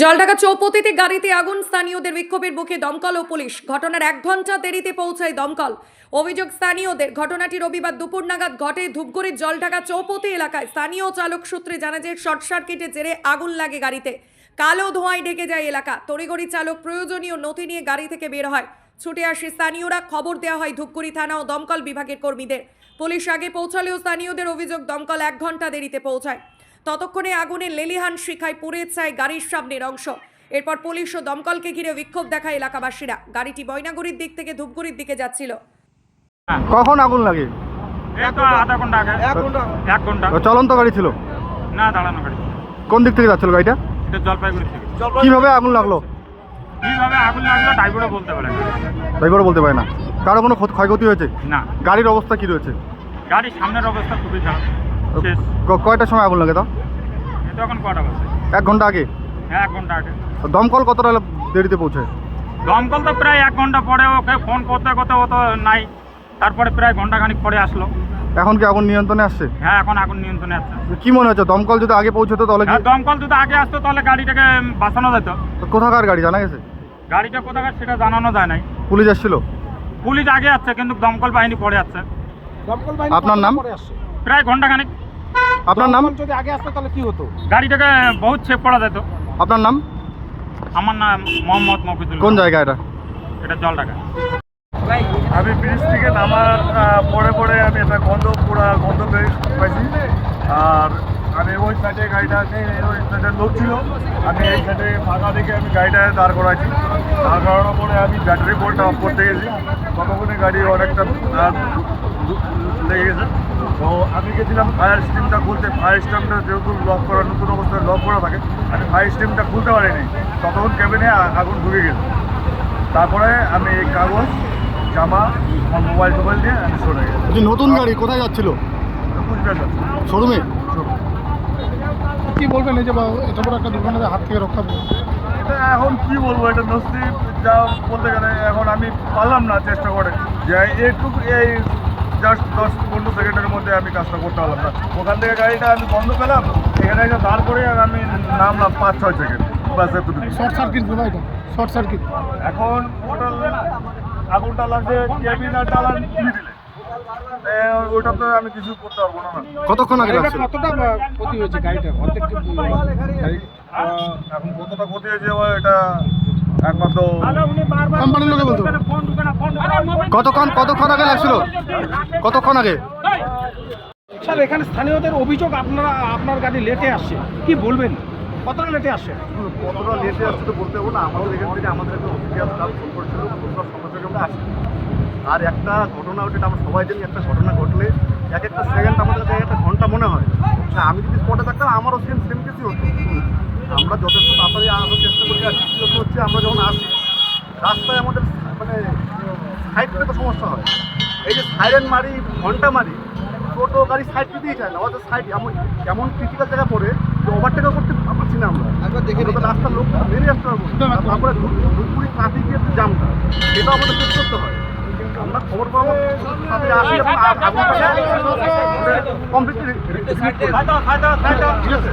জলঢাকা চৌপতিতে গাড়িতে আগুন, স্থানীয়দের বিক্ষোভের মুখে দমকল ও পুলিশ। ঘটনার এক ঘণ্টা দেরিতে পৌঁছায় দমকল। অভিযোগ, স্থানীয়দের। ঘটনাটি রবিবার দুপুর নাগাদ ঘটে ধূপগুড়ির জলঢাকা চৌপতি এলাকায়। স্থানীয় চালক সূত্রে জানা যায় শর্ট সার্কিটে জেরে আগুন লাগে গাড়িতে। কালো ধোঁয়ায় ঢেকে যায় এলাকা। তড়িঘড়ি চালক প্রয়োজনীয় নথি নিয়ে গাড়ি থেকে বের হয়। ছুটে আসে স্থানীয়রা। খবর দেওয়া হয়, ধূপগুড়ি থানা ও দমকল বিভাগের কর্মীদের। পুলিশ আগে পৌঁছালেও স্থানীয়দের অভিযোগ, দমকল এক ঘণ্টা দেরিতে পৌঁছায়। ততক্ষণে আগুনে লেলিহান শিখায় পুড়ে যায় গাড়ির সামনের অংশ। এরপর পুলিশ ও দমকলকে ঘিরে বিক্ষোভ দেখায় এলাকাবাসীরা। গাড়িটি বয়নাগুড়ির দিক থেকে ধূপগুড়ির দিকে যাচ্ছিল। কখন আগুন লাগে? এই আধা ঘণ্টা এক ঘণ্টা এক ঘণ্টা। চলন্ত গাড়ি ছিল? না দাঁড়ানো গাড়ি কোন দিক থেকে যাচ্ছিল গাড়িটা? জলপাইগুড়ি থেকে। কীভাবে আগুন লাগল? কীভাবে আগুন লাগল ড্রাইভারও বলতে পারে না। বলতে পারে না। কারও কোনো ক্ষয়ক্ষতি হয়েছে? না। গাড়ির অবস্থা কি রয়েছে? গাড়ির সামনের অবস্থা খুবই খারাপ। কয়টার সময় আগুন লাগে তো? এখন কটা বাজে? এক ঘণ্টা আগে? হ্যাঁ এক ঘণ্টা আগে। তো দমকল কতটা দেরিতে পৌঁছায় দমকল তো প্রায় এক ঘণ্টা পরে ওকে ফোন করতে করতে ও তো নাই। তারপরে প্রায় ঘণ্টা খানিক পরে আসলো। এখন কি আগুন নিয়ন্ত্রণে আসছে? হ্যাঁ এখন আগুন নিয়ন্ত্রণে আসছে কি মনে হচ্ছে দমকল যদি আগে পৌঁছতো তাহলে হ্যাঁ দমকল যদি আগে আসতো তাহলে গাড়িটাকে বাঁচানো যেত। তো কোথাকার গাড়ি জানা গেছে? গাড়িটা কোথাকার সেটা জানানো যায় নাই। পুলিশ এসেছিল? পুলিশ আগে আসছে কিন্তু দমকল বাহিনী পরে আসছে দমকল বাহিনী আপনার নাম? প্রায় ঘণ্টা খানিক আপনার নাম? যদি আগে আসতো তাহলে কি হতো? গাড়িটাকে বহুত চেক করা যেত। আপনার নাম? আমার নাম মোহাম্মদ মফিজুল কোন জায়গা এটা? এটা জল টাকা আমি ব্রিজ থেকে নামার পরে পরে আমি একটা গন্ধ পুরা গন্ধ পাইছি। আর আমি ওই সাইডে গাড়িটা আছে ওই সাইডে লোক ছিল। আমি এই সাইডে ফাঁকা দেখে আমি গাড়িটা দাঁড় করাইছি। দাঁড় করানোর পরে আমি ব্যাটারি বোর্ডটা অফ করতে গেছি। ততক্ষণে গাড়ি অনেকটা লেগে গেছে। তো আমি গেছিলাম ফায়ার স্টিমটা খুলতে। ফায়ার স্টিমটা যেহেতু লক করা নতুন অবস্থায় লক করা থাকে আমি ফায়ার স্টিমটা খুলতে পারিনি। ততক্ষণ ক্যাবিনে আগুন ঢুকে গেছে তারপরে আমি এই কাগজ জামা আমার মোবাইল টোবাইল দিয়ে আমি সরে গেছি যে নতুন গাড়ি কোথায় যাচ্ছিল? কুচবিহার। শোরুমে? কি বলবেন এই যে এত বড় একটা দুর্ঘটনার হাত থেকে রক্ষা? এটা এখন কি বলব এটা নসিব যা বলতে গেলে এখন আমি পারলাম না চেষ্টা করে। যে এইটুকু এই জাস্ট দশ পনেরো সেকেন্ডের মধ্যে আমি কাজটা করতে পারলাম না। ওখান থেকে গাড়িটা আমি বন্ধ পেলাম এখানে এসে দাঁড় করে আর আমি নামলাম পাঁচ ছয় সেকেন্ড বাস এতটুকু শর্ট সার্কিট এটা শর্ট সার্কিট এখন ওটা আগুনটা লাগছে কেবিন আর ডালার মিডিলে ওটা তো আমি কিছু করতে পারব না কতক্ষণ আগে গাড়িটা কতটা ক্ষতি হয়েছে গাড়িটা অর্ধেক এখন কতটা ক্ষতি হয়েছে এটা একমাত্র কোম্পানির লোকে বলতো। কতক্ষণ কতক্ষণ আগে লাগছিল কতক্ষণ আগে? স্যার এখানে স্থানীয়দের অভিযোগ আপনারা আপনার গাড়ি লেটে আসছে। কি বলবেন? কতটা লেটে আসছে? কতটা লেটে আসছে তো বলতে পারব না। আমাদের এখান থেকে আমাদের একটা অফিসিয়াল ফোন করেছিল কতটা থেকে আমরা আসি আর একটা ঘটনা ওটা আমরা সবাই জানি একটা ঘটনা ঘটলে এক একটা সেকেন্ড আমাদের কাছে একটা ঘণ্টা মনে হয়। তা আমি যদি স্পটে থাকতাম আমারও সেম সেম কিছুই হতো। আমরা যথেষ্ট তাড়াতাড়ি আসার চেষ্টা করি হচ্ছে আমরা যখন আসি রাস্তায় আমাদের মানে সাইড পেতে সমস্যা হয়। এই যে সাইরেন মারি ঘণ্টা মারি টোটো গাড়ি সাইড দিতেই চায় না। আমাদের সাইড এমন এমন ক্রিটিক্যাল জায়গা পড়ে যে ওভারটেকও করতে পারছি না আমরা। একবার দেখে রাস্তার লোক বেরিয়ে আসতে পারব তারপরে ধূপগুড়ি ট্রাফিকের যে জামটা সেটাও আমাদের ফেস করতে হয়। আমরা খবর পাবো সাথে আসি কমপ্লিটলি ঠিক আছে?